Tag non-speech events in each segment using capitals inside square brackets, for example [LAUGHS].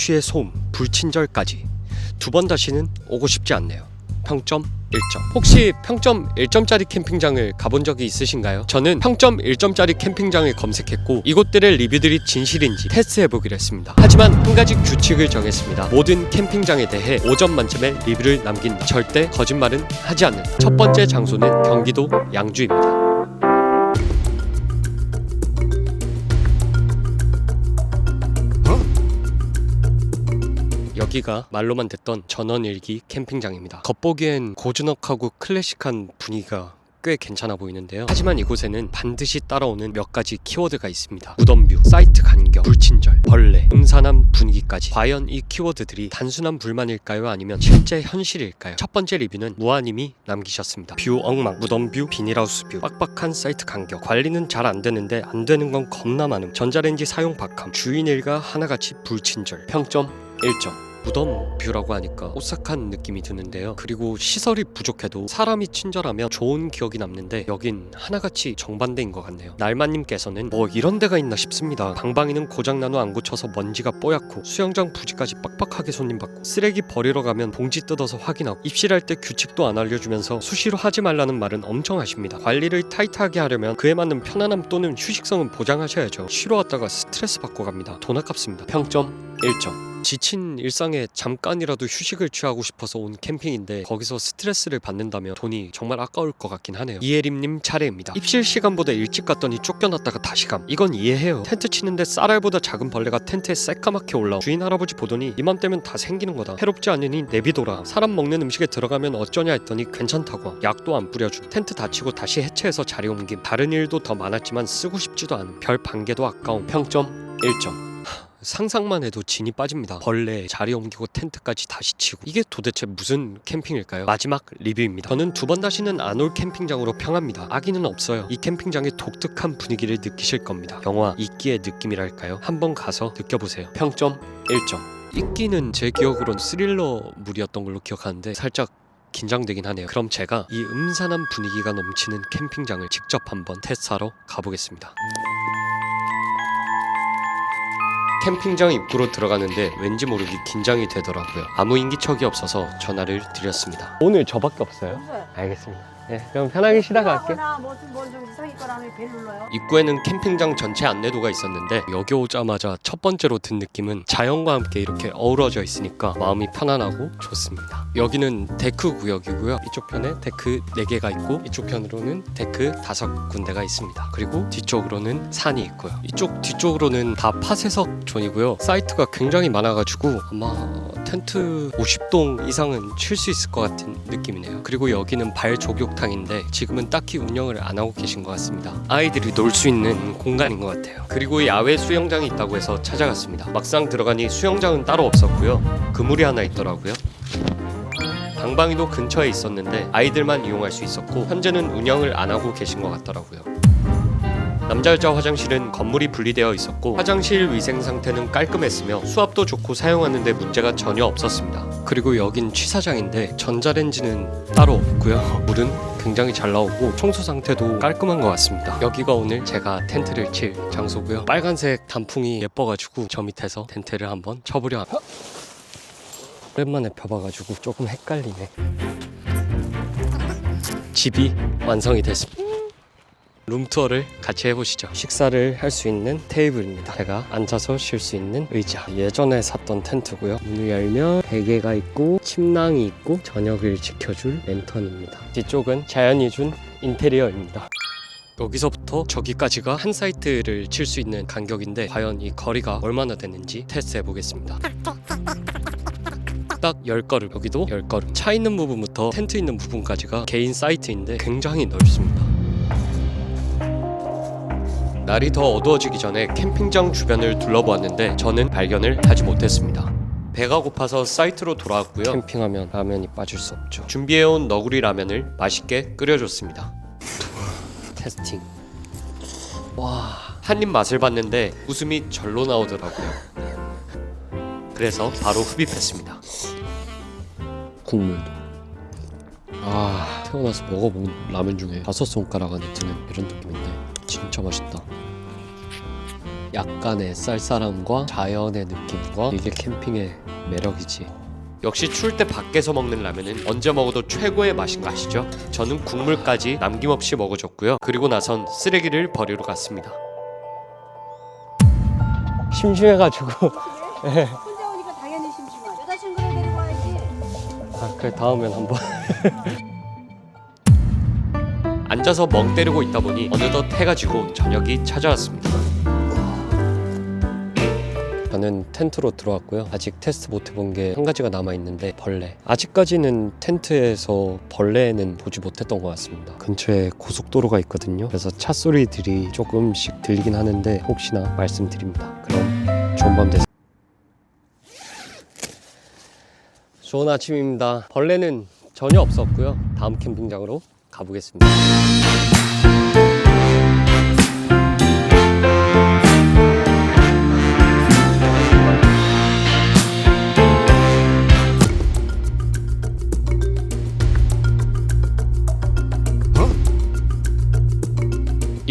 취해 소음, 불친절까지 두 번 다시는 오고 싶지 않네요. 평점 1점. 혹시 평점 1점짜리 캠핑장을 가본 적이 있으신가요? 저는 평점 1점짜리 캠핑장을 검색했고 이곳들의 리뷰들이 진실인지 테스트해보기로 했습니다. 하지만 한 가지 규칙을 정했습니다. 모든 캠핑장에 대해 5점 만점의 리뷰를 남긴 뒤 절대 거짓말은 하지 않는다. 첫 번째 장소는 경기도 양주입니다. 여기가 말로만 듣던 전원일기 캠핑장입니다. 겉보기엔 고즈넉하고 클래식한 분위기가 꽤 괜찮아 보이는데요. 하지만 이곳에는 반드시 따라오는 몇 가지 키워드가 있습니다. 무덤뷰, 사이트 간격, 불친절, 벌레, 음산한 분위기까지. 과연 이 키워드들이 단순한 불만일까요? 아니면 실제 현실일까요? 첫 번째 리뷰는 무아님이 남기셨습니다. 뷰 엉망, 무덤뷰, 비닐하우스 뷰, 빡빡한 사이트 간격, 관리는 잘 안 되는데 안 되는 건 겁나 많음. 전자레인지 사용 박함, 주인 일가 하나같이 불친절. 평점 1점. 무덤 뷰라고 하니까 오싹한 느낌이 드는데요. 그리고 시설이 부족해도 사람이 친절하면 좋은 기억이 남는데 여긴 하나같이 정반대인 것 같네요. 날마님께서는 뭐 이런 데가 있나 싶습니다. 방방이는 고장난 후 안 고쳐서 먼지가 뽀얗고 수영장 부지까지 빡빡하게 손님 받고 쓰레기 버리러 가면 봉지 뜯어서 확인하고 입실할 때 규칙도 안 알려주면서 수시로 하지 말라는 말은 엄청 하십니다. 관리를 타이트하게 하려면 그에 맞는 편안함 또는 휴식성은 보장하셔야죠. 쉬러 왔다가 스트레스 받고 갑니다. 돈 아깝습니다. 평점 1점. 지친 일상에 잠깐이라도 휴식을 취하고 싶어서 온 캠핑인데 거기서 스트레스를 받는다면 돈이 정말 아까울 것 같긴 하네요. 이혜림님 차례입니다. 입실 시간보다 일찍 갔더니 쫓겨났다가 다시 감. 이건 이해해요. 텐트 치는데 쌀알보다 작은 벌레가 텐트에 새까맣게 올라오. 주인 할아버지 보더니 이맘때면 다 생기는 거다. 해롭지 않으니 내비둬라. 사람 먹는 음식에 들어가면 어쩌냐 했더니 괜찮다고. 약도 안 뿌려줌. 텐트 다치고 다시 해체해서 자리 옮김. 다른 일도 더 많았지만 쓰고 싶지도 않은 별 반 개도 아까운 평점 1점. 상상만 해도 진이 빠집니다. 벌레, 자리 옮기고 텐트까지 다시 치고 이게 도대체 무슨 캠핑일까요? 마지막 리뷰입니다. 저는 두 번 다시는 안 올 캠핑장으로 평합니다. 악의는 없어요. 이 캠핑장의 독특한 분위기를 느끼실 겁니다. 영화 이끼의 느낌이랄까요? 한번 가서 느껴보세요. 평점 1점. 이끼는 제 기억으론 스릴러물이었던 걸로 기억하는데 살짝 긴장되긴 하네요. 그럼 제가 이 음산한 분위기가 넘치는 캠핑장을 직접 한번 테스트하러 가보겠습니다. 캠핑장 입구로 들어가는데 왠지 모르게 긴장이 되더라고요. 아무 인기척이 없어서 전화를 드렸습니다. 오늘 저밖에 없어요? 네. 알겠습니다. 네, 그럼 편하게 쉬다 갈게요. 뭐좀 이상할 거라면 벨 눌러요. 입구에는 캠핑장 전체 안내도가 있었는데 여기 오자마자 첫 번째로 든 느낌은 자연과 함께 이렇게 어우러져 있으니까 마음이 편안하고 좋습니다. 여기는 데크 구역이고요. 이쪽 편에 데크 4개가 있고 이쪽 편으로는 데크 5군데가 있습니다. 그리고 뒤쪽으로는 산이 있고요. 이쪽 뒤쪽으로는 다 파쇄석 존이고요. 사이트가 굉장히 많아가지고 아마 텐트 50동 이상은 칠 수 있을 것 같은 느낌이네요. 그리고 여기는 발 조격탕인데 지금은 딱히 운영을 안 하고 계신 것 같습니다. 아이들이 놀 수 있는 공간인 것 같아요. 그리고 야외 수영장이 있다고 해서 찾아갔습니다. 막상 들어가니 수영장은 따로 없었고요. 그물이 하나 있더라고요. 방방이도 근처에 있었는데 아이들만 이용할 수 있었고 현재는 운영을 안 하고 계신 것 같더라고요. 남자 여자 화장실은 건물이 분리되어 있었고 화장실 위생 상태는 깔끔했으며 수압도 좋고 사용하는데 문제가 전혀 없었습니다. 그리고 여긴 취사장인데 전자레인지는 따로 없고요. 물은 굉장히 잘 나오고 청소 상태도 깔끔한 것 같습니다. 여기가 오늘 제가 텐트를 칠 장소고요. 빨간색 단풍이 예뻐가지고 저 밑에서 텐트를 한번 쳐보려 합니다. 오랜만에 펴봐가지고 조금 헷갈리네. 집이 완성이 됐습니다. 룸투어를 같이 해보시죠. 식사를 할 수 있는 테이블입니다. 제가 앉아서 쉴 수 있는 의자. 예전에 샀던 텐트고요. 문을 열면 베개가 있고 침낭이 있고 저녁을 지켜줄 랜턴입니다. 뒤쪽은 자연이 준 인테리어입니다. 여기서부터 저기까지가 한 사이트를 칠 수 있는 간격인데 과연 이 거리가 얼마나 되는지 테스트해 보겠습니다. 딱 10걸음 여기도 10걸음 차 있는 부분부터 텐트 있는 부분까지가 개인 사이트인데 굉장히 넓습니다 날이 더 어두워지기 전에 캠핑장 주변을 둘러보았는데 저는 발견을 하지 못했습니다. 배가 고파서 사이트로 돌아왔고요. 캠핑하면 라면이 빠질 수 없죠. 준비해온 너구리 라면을 맛있게 끓여줬습니다. 테스팅. 와 한 입 맛을 봤는데 웃음이 절로 나오더라고요. 그래서 바로 흡입했습니다. 국물 아 태어나서 먹어본 라면 중에 다섯 손가락 안에 드는 이런 느낌인데 진짜 맛있다 약간의 쌀쌀함과 자연의 느낌과 이게 캠핑의 매력이지. 역시 추울 때 밖에서 먹는 라면은 언제 먹어도 최고의 맛인 거 아시죠? 저는 국물까지 남김없이 먹어줬고요. 그리고 나선 쓰레기를 버리러 갔습니다. 심심해가지고 혼자 오니까 당연히 심심하죠. 여자친구를 데리고 와야지. 아, 그래 다음엔 한번 앉아서 멍 때리고 있다 보니 어느덧 해가 지고 저녁이 찾아왔습니다. 저는 텐트로 들어왔고요. 아직 테스트 못 해본 게 한 가지가 남아 있는데 벌레. 아직까지는 텐트에서 벌레는 보지 못했던 것 같습니다. 근처에 고속도로가 있거든요. 그래서 차 소리들이 조금씩 들리긴 하는데 혹시나 말씀드립니다. 그럼 좋은 밤 되세요. 좋은 아침입니다. 벌레는 전혀 없었고요. 다음 캠핑장으로 가보겠습니다.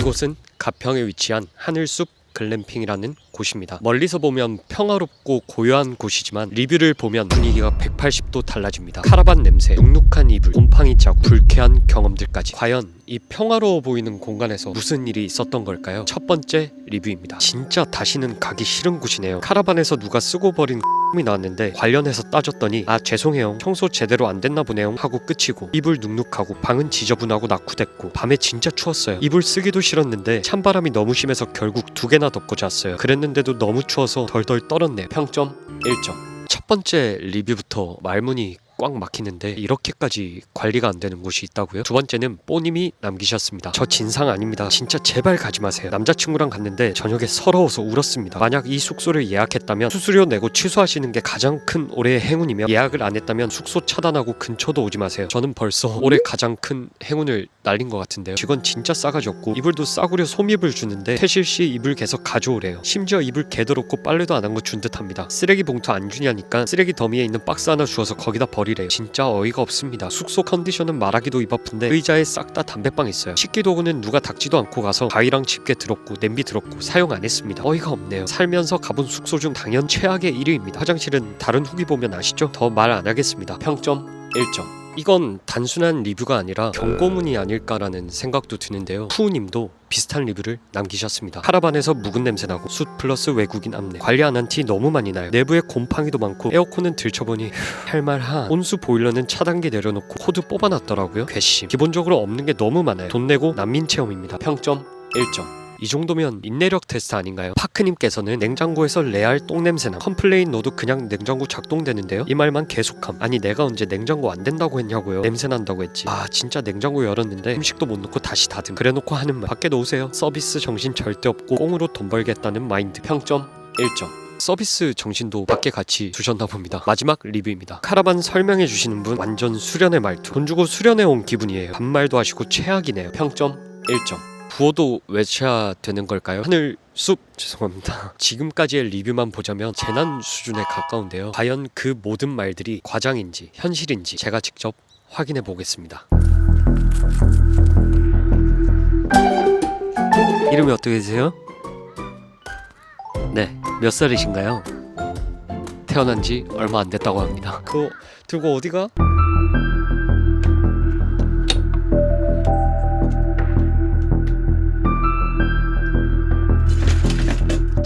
이곳은 가평에 위치한 하늘숲 글램핑이라는 곳입니다. 멀리서 보면 평화롭고 고요한 곳이지만 리뷰를 보면 분위기가 180도 달라집니다. 카라반 냄새, 눅눅한 이불, 곰팡이 자국, 불쾌한 경험들까지. 과연 이 평화로워 보이는 공간에서 무슨 일이 있었던 걸까요? 첫 번째 리뷰입니다. 진짜 다시는 가기 싫은 곳이네요. 카라반에서 누가 쓰고 버린 이 나왔는데 관련해서 따졌더니 아 죄송해요. 청소 제대로 안 됐나 보네요. 하고 끝이고 이불 눅눅하고 방은 지저분하고 낙후됐고 밤에 진짜 추웠어요. 이불 쓰기도 싫었는데 찬바람이 너무 심해서 결국 두 개나 덮고 잤어요. 그랬는데도 너무 추워서 덜덜 떨었네요. 평점 1점. 첫 번째 리뷰부터 말문이 꽉 막히는데 이렇게까지 관리가 안 되는 곳이 있다고요? 두 번째는 뽀님이 남기셨습니다. 저 진상 아닙니다. 진짜 제발 가지 마세요. 남자친구랑 갔는데 저녁에 서러워서 울었습니다. 만약 이 숙소를 예약했다면 수수료 내고 취소하시는 게 가장 큰 올해의 행운이며 예약을 안 했다면 숙소 차단하고 근처도 오지 마세요. 저는 벌써 올해 가장 큰 행운을 날린 것 같은데요. 직원 진짜 싸가지 없고 이불도 싸구려 솜이불 주는데 퇴실 시 이불 계속 가져오래요. 심지어 이불 개더럽고 빨래도 안 한 거 준 듯합니다. 쓰레기 봉투 안 주냐니까 쓰레기 더미에 있는 박스 하나 주워서 거기다 버리 래요. 진짜 어이가 없습니다. 숙소 컨디션은 말하기도 입 아픈데 의자에 싹 다 담배빵 있어요. 식기 도구는 누가 닦지도 않고 가서 가위랑 집게 들었고 냄비 들었고 사용 안 했습니다. 어이가 없네요. 살면서 가본 숙소 중 당연 최악의 1위입니다. 화장실은 다른 후기 보면 아시죠? 더 말 안 하겠습니다. 평점 1점. 이건 단순한 리뷰가 아니라 경고문이 아닐까라는 생각도 드는데요. 푸우님도 비슷한 리뷰를 남기셨습니다. 카라반에서 묵은 냄새 나고 숯 플러스 외국인 안내. 관리 안 한 티 너무 많이 나요. 내부에 곰팡이도 많고 에어컨은 들춰보니 할말한. 온수 보일러는 차단기 내려놓고 코드 뽑아놨더라고요. 괘씸. 기본적으로 없는 게 너무 많아요. 돈 내고 난민 체험입니다. 평점 1점. 이 정도면 인내력 테스트 아닌가요? 파크님께서는 냉장고에서 레알 똥냄새나 컴플레인 넣어도 그냥 냉장고 작동되는데요? 이 말만 계속함 아니 내가 언제 냉장고 안 된다고 했냐고요 냄새 난다고 했지 아 진짜 냉장고 열었는데 음식도 못 넣고 다시 닫음 그래놓고 하는 말 밖에 놓으세요 서비스 정신 절대 없고 꽁으로 돈 벌겠다는 마인드 평점 1점 서비스 정신도 밖에 같이 두셨나 봅니다. 마지막 리뷰입니다. 카라반 설명해 주시는 분 완전 수련의 말투. 돈 주고 수련해 온 기분이에요. 반말도 하시고 최악이네요. 평점 1점. 부어도 외쳐야 되는 걸까요? 하늘 숲 죄송합니다. [LAUGHS] 지금까지의 리뷰만 보자면 재난 수준에 가까운데요. 과연 그 모든 말들이 과장인지 현실인지 제가 직접 확인해 보겠습니다. 이름이 어떻게 되세요? 네, 몇 살이신가요? 태어난 지 얼마 안 됐다고 합니다. 그거 들고 어디가?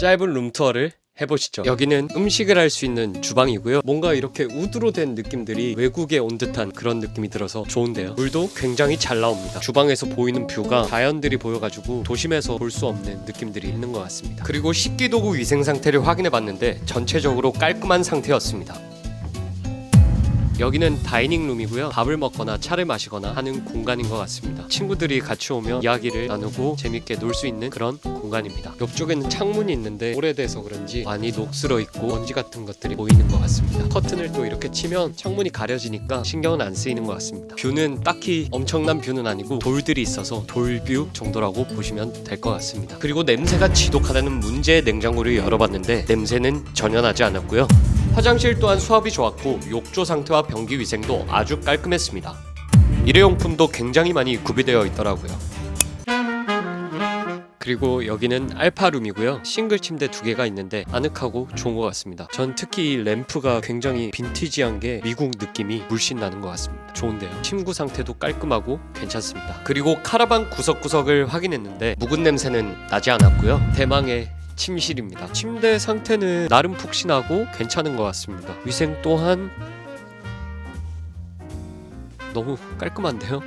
짧은 룸투어를 해보시죠. 여기는 음식을 할 수 있는 주방이고요. 뭔가 이렇게 우드로 된 느낌들이 외국에 온 듯한 그런 느낌이 들어서 좋은데요. 물도 굉장히 잘 나옵니다. 주방에서 보이는 뷰가 자연들이 보여가지고 도심에서 볼 수 없는 느낌들이 있는 것 같습니다. 그리고 식기도구 위생 상태를 확인해봤는데 전체적으로 깔끔한 상태였습니다. 여기는 다이닝 룸이고요. 밥을 먹거나 차를 마시거나 하는 공간인 것 같습니다. 친구들이 같이 오면 이야기를 나누고 재밌게 놀 수 있는 그런 공간입니다. 옆쪽에는 창문이 있는데 오래돼서 그런지 많이 녹슬어 있고 먼지 같은 것들이 보이는 것 같습니다. 커튼을 또 이렇게 치면 창문이 가려지니까 신경은 안 쓰이는 것 같습니다. 뷰는 딱히 엄청난 뷰는 아니고 돌들이 있어서 돌뷰 정도라고 보시면 될 것 같습니다. 그리고 냄새가 지독하다는 문제의 냉장고를 열어봤는데 냄새는 전혀 나지 않았고요. 화장실 또한 수압이 좋았고 욕조 상태와 변기 위생도 아주 깔끔했습니다. 일회용품도 굉장히 많이 구비되어 있더라고요. 그리고 여기는 알파룸이고요. 싱글 침대 두 개가 있는데 아늑하고 좋은 것 같습니다. 전 특히 이 램프가 굉장히 빈티지한 게 미국 느낌이 물씬 나는 것 같습니다. 좋은데요. 침구 상태도 깔끔하고 괜찮습니다. 그리고 카라반 구석구석을 확인했는데 묵은 냄새는 나지 않았고요. 대망의 침실입니다. 침대 상태는 나름 푹신하고 괜찮은 것 같습니다. 위생 또한 너무 깔끔한데요?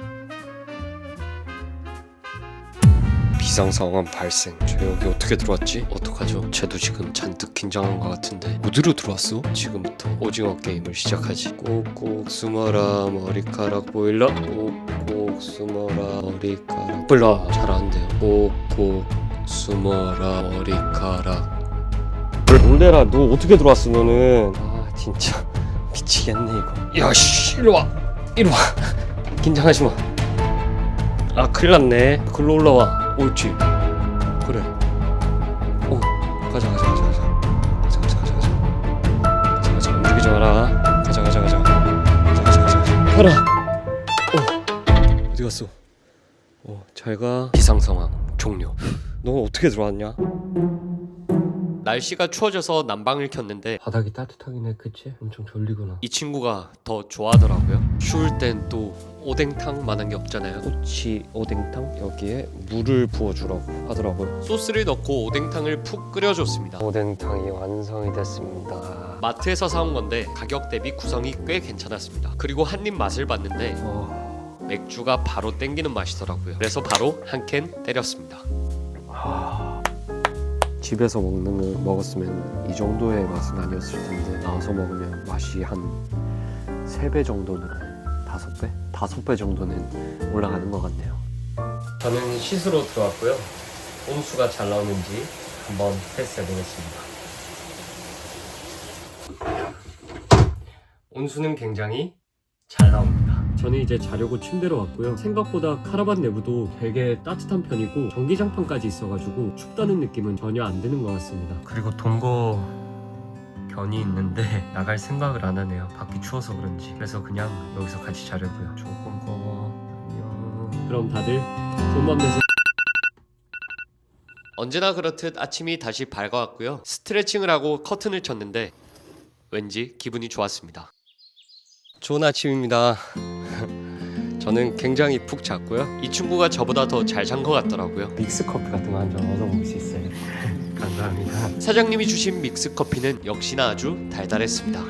비상 상황 발생. 저 여기 어떻게 들어왔지? 어떡하죠? 쟤도 지금 잔뜩 긴장한 것 같은데 어디로 들어왔어? 지금부터 오징어 게임을 시작하지. 꼭꼭 숨어라 머리카락 보일러. 꼭꼭 숨어라 머리카락 보일러. 잘하는데요. 꼭꼭 숨어라 머리카락. 놀래라. 너 어떻게 들어왔어 너는? 아 진짜 [LAUGHS] 미치겠네 이거. 야씨 일로 와. 이리 와. 긴장하지 마. 아 큰일 났네. 글로 올라와. 옳지. 그래. 오 가자 가자 가자 가자. 가자 가자 가자 가자. 가자 움직이지 마라. 가자 가자 가자. 가자 가자 가자 가자. 가라. 어 어디 갔어? 어 잘가. 비상 상황 종료. 너 어떻게 들어왔냐? 날씨가 추워져서 난방을 켰는데 바닥이 따뜻하긴 해, 그치? 엄청 졸리구나. 이 친구가 더 좋아하더라고요. 추울 땐 또 오뎅탕 만한 게 없잖아요. 꼬치 오뎅탕 여기에 물을 부어주라고 하더라고요. 소스를 넣고 오뎅탕을 푹 끓여줬습니다. 오뎅탕이 완성이 됐습니다. 마트에서 사온 건데 가격 대비 구성이 꽤 괜찮았습니다. 그리고 한 입 맛을 봤는데 어, 맥주가 바로 땡기는 맛이더라고요. 그래서 바로 한 캔 때렸습니다. 하... 집에서 먹는 거 먹었으면 이 정도의 맛은 아니었을 텐데 나와서 먹으면 맛이 한 세 배 정도는 다섯 배? 다섯 배 정도는 올라가는 것 같네요. 저는 시스로 들어왔고요. 온수가 잘 나오는지 한번 테스트해 보겠습니다. 온수는 굉장히 잘 나옵니다. 저는 이제 자려고 침대로 왔고요. 생각보다 카라반 내부도 되게 따뜻한 편이고 전기장판까지 있어가지고 춥다는 느낌은 전혀 안 드는 것 같습니다. 그리고 동거 견이 있는데 [LAUGHS] 나갈 생각을 안 하네요. 밖이 추워서 그런지. 그래서 그냥 여기서 같이 자려고요. 조금 꺼워. 안녕. 그럼 다들 좋은 밤 되세요. 언제나 그렇듯 아침이 다시 밝아왔고요. 스트레칭을 하고 커튼을 쳤는데 왠지 기분이 좋았습니다. 좋은 아침입니다. 저는 굉장히 푹 잤고요. 이 친구가 저보다 더 잘 잔 것 같더라고요. 믹스 커피 같은 거 한 잔 얻어 먹을 수 있어요. [LAUGHS] 감사합니다. 사장님이 주신 믹스 커피는 역시나 아주 달달했습니다.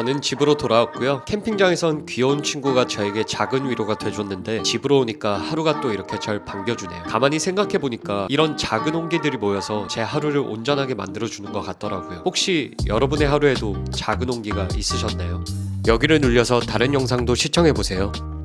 저는 집으로 돌아왔고요. 캠핑장에선 귀여운 친구가 저에게 작은 위로가 돼줬는데 집으로 오니까 하루가 또 이렇게 절 반겨주네요. 가만히 생각해보니까 이런 작은 온기들이 모여서 제 하루를 온전하게 만들어주는 것 같더라고요. 혹시 여러분의 하루에도 작은 온기가 있으셨나요? 여기를 눌려서 다른 영상도 시청해보세요.